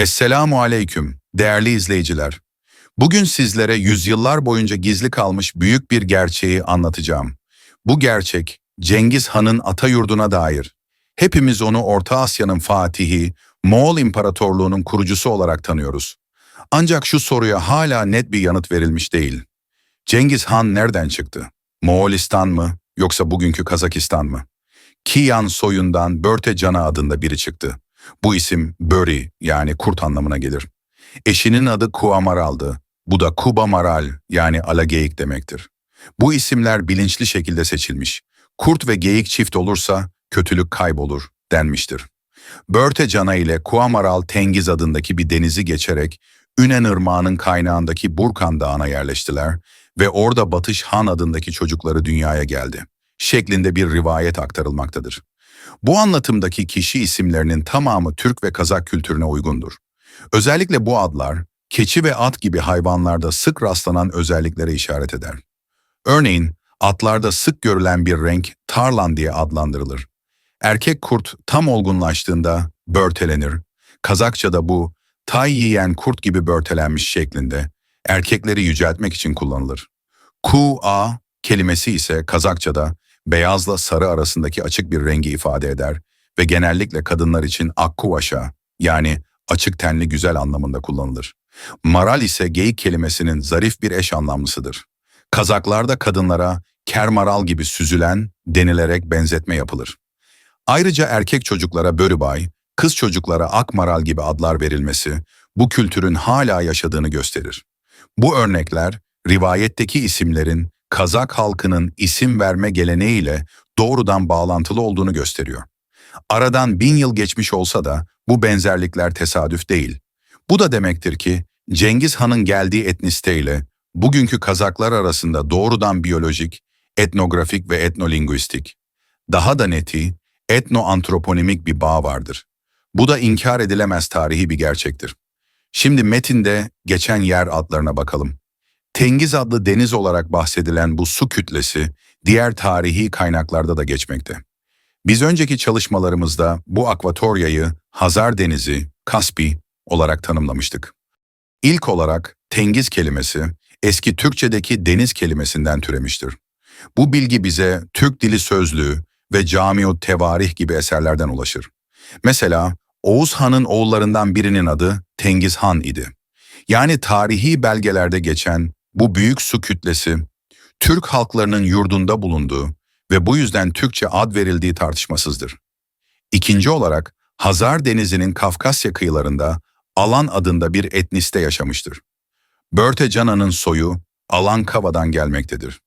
Esselamu aleyküm değerli izleyiciler. Bugün sizlere yüzyıllar boyunca gizli kalmış büyük bir gerçeği anlatacağım. Bu gerçek Cengiz Han'ın ata yurduna dair. Hepimiz onu Orta Asya'nın fatihi, Moğol İmparatorluğu'nun kurucusu olarak tanıyoruz. Ancak şu soruya hala net bir yanıt verilmiş değil. Cengiz Han nereden çıktı? Moğolistan mı yoksa bugünkü Kazakistan mı? Kiyan soyundan Börte Cana adında biri çıktı. Bu isim Böri yani kurt anlamına gelir. Eşinin adı Kuamaral'dı. Bu da Kuba Maral yani alageyik demektir. Bu isimler bilinçli şekilde seçilmiş. Kurt ve geyik çift olursa kötülük kaybolur denmiştir. Börte Cana ile Kuamaral Tengiz adındaki bir denizi geçerek Ünen Irmağı'nın kaynağındaki Burkan Dağı'na yerleştiler ve orada Batış Han adındaki çocukları dünyaya geldi. Şeklinde bir rivayet aktarılmaktadır. Bu anlatımdaki kişi isimlerinin tamamı Türk ve Kazak kültürüne uygundur. Özellikle bu adlar, keçi ve at gibi hayvanlarda sık rastlanan özelliklere işaret eder. Örneğin, atlarda sık görülen bir renk tarlan diye adlandırılır. Erkek kurt tam olgunlaştığında börtelenir. Kazakça'da bu, tay yiyen kurt gibi börtelenmiş şeklinde, erkekleri yüceltmek için kullanılır. Ku-a kelimesi ise Kazakça'da beyazla sarı arasındaki açık bir rengi ifade eder ve genellikle kadınlar için akkuvaşa yani açık tenli güzel anlamında kullanılır. Maral ise geyik kelimesinin zarif bir eş anlamlısıdır. Kazaklarda kadınlara kermaral gibi süzülen denilerek benzetme yapılır. Ayrıca erkek çocuklara börübay, kız çocuklara akmaral gibi adlar verilmesi bu kültürün hala yaşadığını gösterir. Bu örnekler rivayetteki isimlerin Kazak halkının isim verme geleneğiyle doğrudan bağlantılı olduğunu gösteriyor. Aradan bin yıl geçmiş olsa da bu benzerlikler tesadüf değil. Bu da demektir ki Cengiz Han'ın geldiği etnisteyle bugünkü Kazaklar arasında doğrudan biyolojik, etnografik ve etnolinguistik, daha da neti etnoantroponimik bir bağ vardır. Bu da inkar edilemez tarihi bir gerçektir. Şimdi metinde geçen yer adlarına bakalım. Tengiz adlı deniz olarak bahsedilen bu su kütlesi diğer tarihi kaynaklarda da geçmekte. Biz önceki çalışmalarımızda bu akvatoryayı Hazar Denizi, Kaspi olarak tanımlamıştık. İlk olarak Tengiz kelimesi eski Türkçedeki deniz kelimesinden türemiştir. Bu bilgi bize Türk Dili Sözlüğü ve Camiu Tevarih gibi eserlerden ulaşır. Mesela Oğuz Han'ın oğullarından birinin adı Tengiz Han idi. Yani tarihi belgelerde geçen bu büyük su kütlesi, Türk halklarının yurdunda bulunduğu ve bu yüzden Türkçe ad verildiği tartışmasızdır. İkinci olarak Hazar Denizi'nin Kafkasya kıyılarında Alan adında bir etniste yaşamıştır. Börte Canan'ın soyu Alan Kava'dan gelmektedir.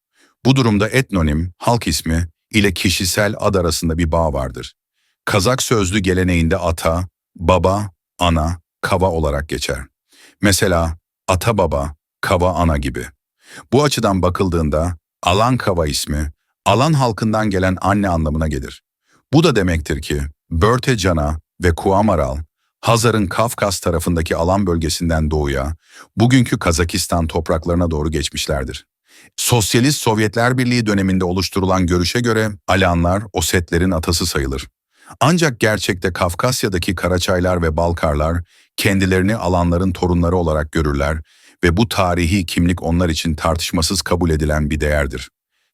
Bu durumda etnonim, halk ismi ile kişisel ad arasında bir bağ vardır. Kazak sözlü geleneğinde ata, baba, ana, kava olarak geçer. Mesela ata baba, kava ana gibi. Bu açıdan bakıldığında Alan Kava ismi Alan halkından gelen anne anlamına gelir. Bu da demektir ki Börte Cana ve Kuamaral Hazar'ın Kafkas tarafındaki alan bölgesinden doğuya, bugünkü Kazakistan topraklarına doğru geçmişlerdir. Sosyalist Sovyetler Birliği döneminde oluşturulan görüşe göre Alanlar Osetlerin atası sayılır. Ancak gerçekte Kafkasya'daki Karaçaylar ve Balkarlar kendilerini alanların torunları olarak görürler ve bu tarihi kimlik onlar için tartışmasız kabul edilen bir değerdir.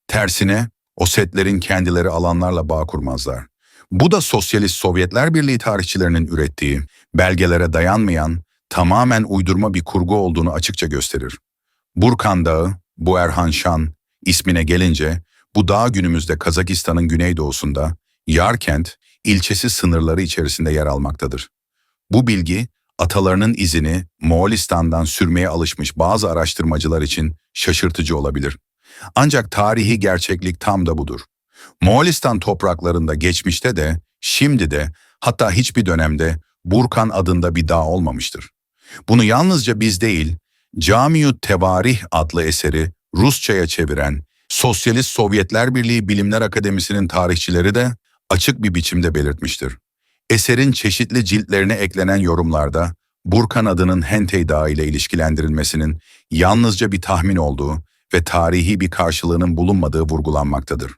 Tersine Osetlerin kendileri alanlarla bağ kurmazlar. Bu da Sosyalist Sovyetler Birliği tarihçilerinin ürettiği, belgelere dayanmayan, tamamen uydurma bir kurgu olduğunu açıkça gösterir. Burkan Dağı, bu Erhan Şan ismine gelince, bu dağ günümüzde Kazakistan'ın güneydoğusunda, Yarkent, ilçesi sınırları içerisinde yer almaktadır. Bu bilgi, atalarının izini Moğolistan'dan sürmeye alışmış bazı araştırmacılar için şaşırtıcı olabilir. Ancak tarihi gerçeklik tam da budur. Moğolistan topraklarında geçmişte de, şimdi de, hatta hiçbir dönemde Burkan adında bir dağ olmamıştır. Bunu yalnızca biz değil, Camiu Tevarih adlı eseri Rusça'ya çeviren Sosyalist Sovyetler Birliği Bilimler Akademisi'nin tarihçileri de açık bir biçimde belirtmiştir. Eserin çeşitli ciltlerine eklenen yorumlarda Burkan adının Hentey Dağı ile ilişkilendirilmesinin yalnızca bir tahmin olduğu ve tarihi bir karşılığının bulunmadığı vurgulanmaktadır.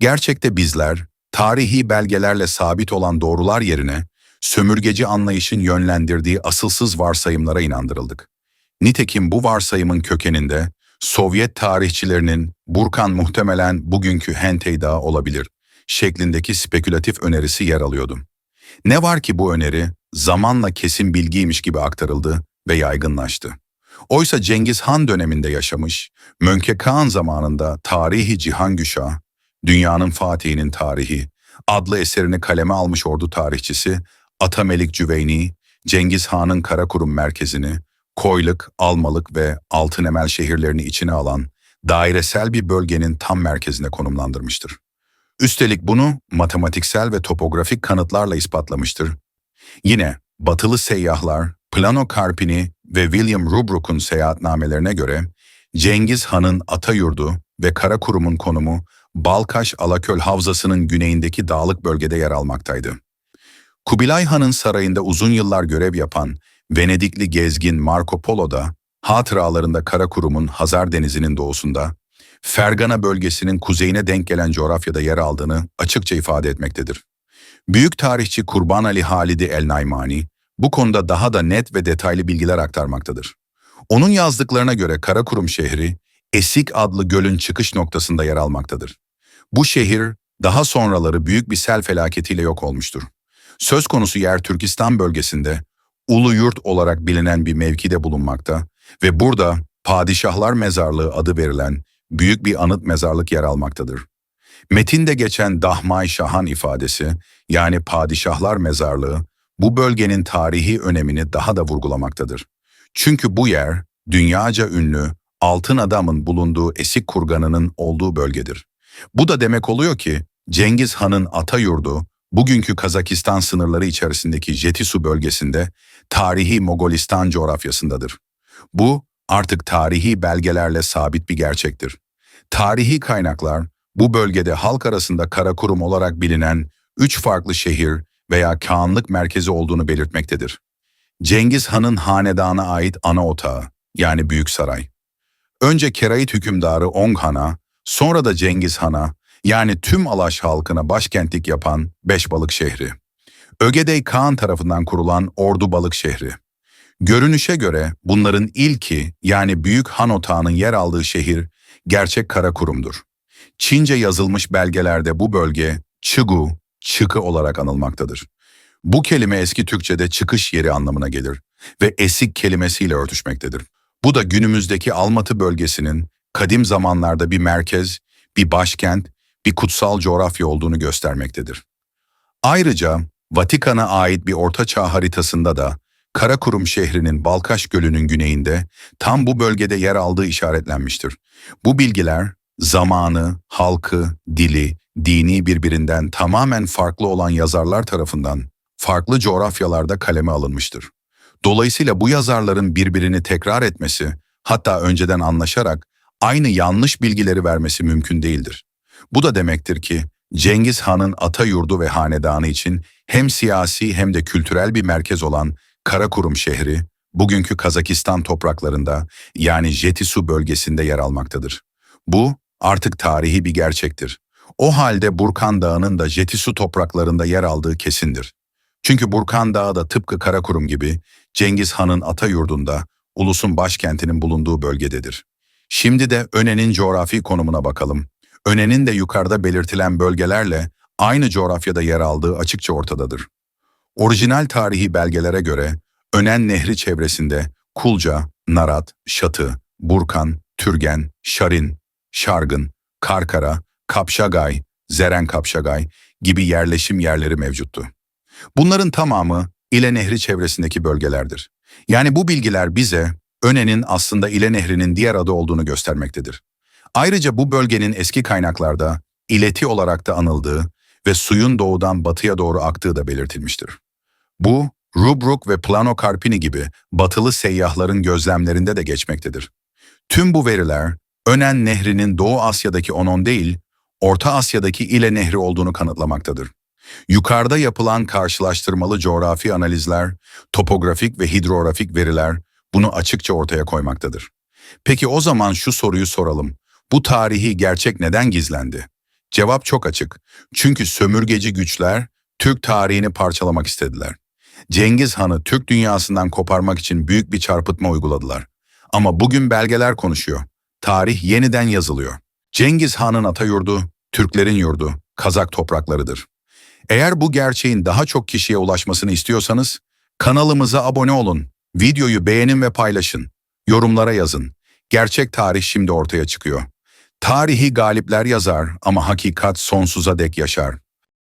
Gerçekte bizler, tarihi belgelerle sabit olan doğrular yerine sömürgeci anlayışın yönlendirdiği asılsız varsayımlara inandırıldık. Nitekim bu varsayımın kökeninde Sovyet tarihçilerinin Burkan muhtemelen bugünkü Hentey Dağı olabilir şeklindeki spekülatif önerisi yer alıyordu. Ne var ki bu öneri zamanla kesin bilgiymiş gibi aktarıldı ve yaygınlaştı. Oysa Cengiz Han döneminde yaşamış, Mönke Kağan zamanında Tarihi Cihangüşah, Dünyanın Fatihinin Tarihi adlı eserini kaleme almış ordu tarihçisi Atamelik Cüveyni, Cengiz Han'ın Karakurum merkezini, Koylık, Almalık ve Altınemel şehirlerini içine alan dairesel bir bölgenin tam merkezine konumlandırmıştır. Üstelik bunu matematiksel ve topografik kanıtlarla ispatlamıştır. Yine batılı seyyahlar Plano Carpini ve William Rubruk'un seyahatnamelerine göre Cengiz Han'ın Atayurdu ve Karakurum'un konumu Balkaş Alaköl Havzası'nın güneyindeki dağlık bölgede yer almaktaydı. Kubilay Han'ın sarayında uzun yıllar görev yapan Venedikli gezgin Marco Polo da hatıralarında Karakurum'un Hazar Denizi'nin doğusunda, Fergana bölgesinin kuzeyine denk gelen coğrafyada yer aldığını açıkça ifade etmektedir. Büyük tarihçi Kurban Ali Halidi El Naymani bu konuda daha da net ve detaylı bilgiler aktarmaktadır. Onun yazdıklarına göre Karakurum şehri Esik adlı gölün çıkış noktasında yer almaktadır. Bu şehir daha sonraları büyük bir sel felaketiyle yok olmuştur. Söz konusu yer Türkistan bölgesinde Ulu Yurt olarak bilinen bir mevkide bulunmakta ve burada Padişahlar Mezarlığı adı verilen büyük bir anıt mezarlık yer almaktadır. Metinde geçen Dahmay Şahan ifadesi yani Padişahlar Mezarlığı bu bölgenin tarihi önemini daha da vurgulamaktadır. Çünkü bu yer dünyaca ünlü Altın Adam'ın bulunduğu Esik Kurganı'nın olduğu bölgedir. Bu da demek oluyor ki Cengiz Han'ın ata yurdu bugünkü Kazakistan sınırları içerisindeki Jetisu bölgesinde tarihi Mogolistan coğrafyasındadır. Bu artık tarihi belgelerle sabit bir gerçektir. Tarihi kaynaklar bu bölgede halk arasında Karakurum olarak bilinen üç farklı şehir veya kağanlık merkezi olduğunu belirtmektedir. Cengiz Han'ın hanedana ait ana otağı yani Büyük Saray. Önce Kerait hükümdarı Ong Han'a, sonra da Cengiz Han'a yani tüm Alaş halkına başkentlik yapan Beşbalık şehri. Ögedey Kağan tarafından kurulan Ordu Balık şehri. Görünüşe göre bunların ilki yani Büyük Han Otağı'nın yer aldığı şehir gerçek Karakurum'dur. Çince yazılmış belgelerde bu bölge Çıgu, çıkı olarak anılmaktadır. Bu kelime eski Türkçe'de çıkış yeri anlamına gelir ve esik kelimesiyle örtüşmektedir. Bu da günümüzdeki Almatı bölgesinin kadim zamanlarda bir merkez, bir başkent, bir kutsal coğrafya olduğunu göstermektedir. Ayrıca Vatikan'a ait bir ortaçağ haritasında da Karakurum şehrinin Balkaş Gölü'nün güneyinde tam bu bölgede yer aldığı işaretlenmiştir. Bu bilgiler zamanı, halkı, dili, dini birbirinden tamamen farklı olan yazarlar tarafından farklı coğrafyalarda kaleme alınmıştır. Dolayısıyla bu yazarların birbirini tekrar etmesi, hatta önceden anlaşarak aynı yanlış bilgileri vermesi mümkün değildir. Bu da demektir ki Cengiz Han'ın ata yurdu ve hanedanı için hem siyasi hem de kültürel bir merkez olan Karakurum şehri, bugünkü Kazakistan topraklarında yani Jetisu bölgesinde yer almaktadır. Bu artık tarihi bir gerçektir. O halde Burkan Dağı'nın da Jetisu topraklarında yer aldığı kesindir. Çünkü Burkan Dağı da tıpkı Karakurum gibi Cengiz Han'ın ata yurdunda, ulusun başkentinin bulunduğu bölgededir. Şimdi de Öne'nin coğrafi konumuna bakalım. Öne'nin de yukarıda belirtilen bölgelerle aynı coğrafyada yer aldığı açıkça ortadadır. Orijinal tarihi belgelere göre Önen Nehri çevresinde Kulca, Narat, Şatı, Burkan, Türgen, Şarin, Şargın, Karkara, Kapşagay, Zeren Kapşagay gibi yerleşim yerleri mevcuttu. Bunların tamamı İle Nehri çevresindeki bölgelerdir. Yani bu bilgiler bize Öne'nin aslında İle Nehri'nin diğer adı olduğunu göstermektedir. Ayrıca bu bölgenin eski kaynaklarda ileti olarak da anıldığı ve suyun doğudan batıya doğru aktığı da belirtilmiştir. Bu, Rubruk ve Plano Carpini gibi batılı seyyahların gözlemlerinde de geçmektedir. Tüm bu veriler, Önen Nehri'nin Doğu Asya'daki Onon değil, Orta Asya'daki İle Nehri olduğunu kanıtlamaktadır. Yukarıda yapılan karşılaştırmalı coğrafi analizler, topografik ve hidrografik veriler bunu açıkça ortaya koymaktadır. Peki o zaman şu soruyu soralım. Bu tarihi gerçek neden gizlendi? Cevap çok açık. Çünkü sömürgeci güçler Türk tarihini parçalamak istediler. Cengiz Han'ı Türk dünyasından koparmak için büyük bir çarpıtma uyguladılar. Ama bugün belgeler konuşuyor. Tarih yeniden yazılıyor. Cengiz Han'ın ata yurdu, Türklerin yurdu, Kazak topraklarıdır. Eğer bu gerçeğin daha çok kişiye ulaşmasını istiyorsanız, kanalımıza abone olun, videoyu beğenin ve paylaşın, yorumlara yazın. Gerçek tarih şimdi ortaya çıkıyor. Tarihi galipler yazar ama hakikat sonsuza dek yaşar.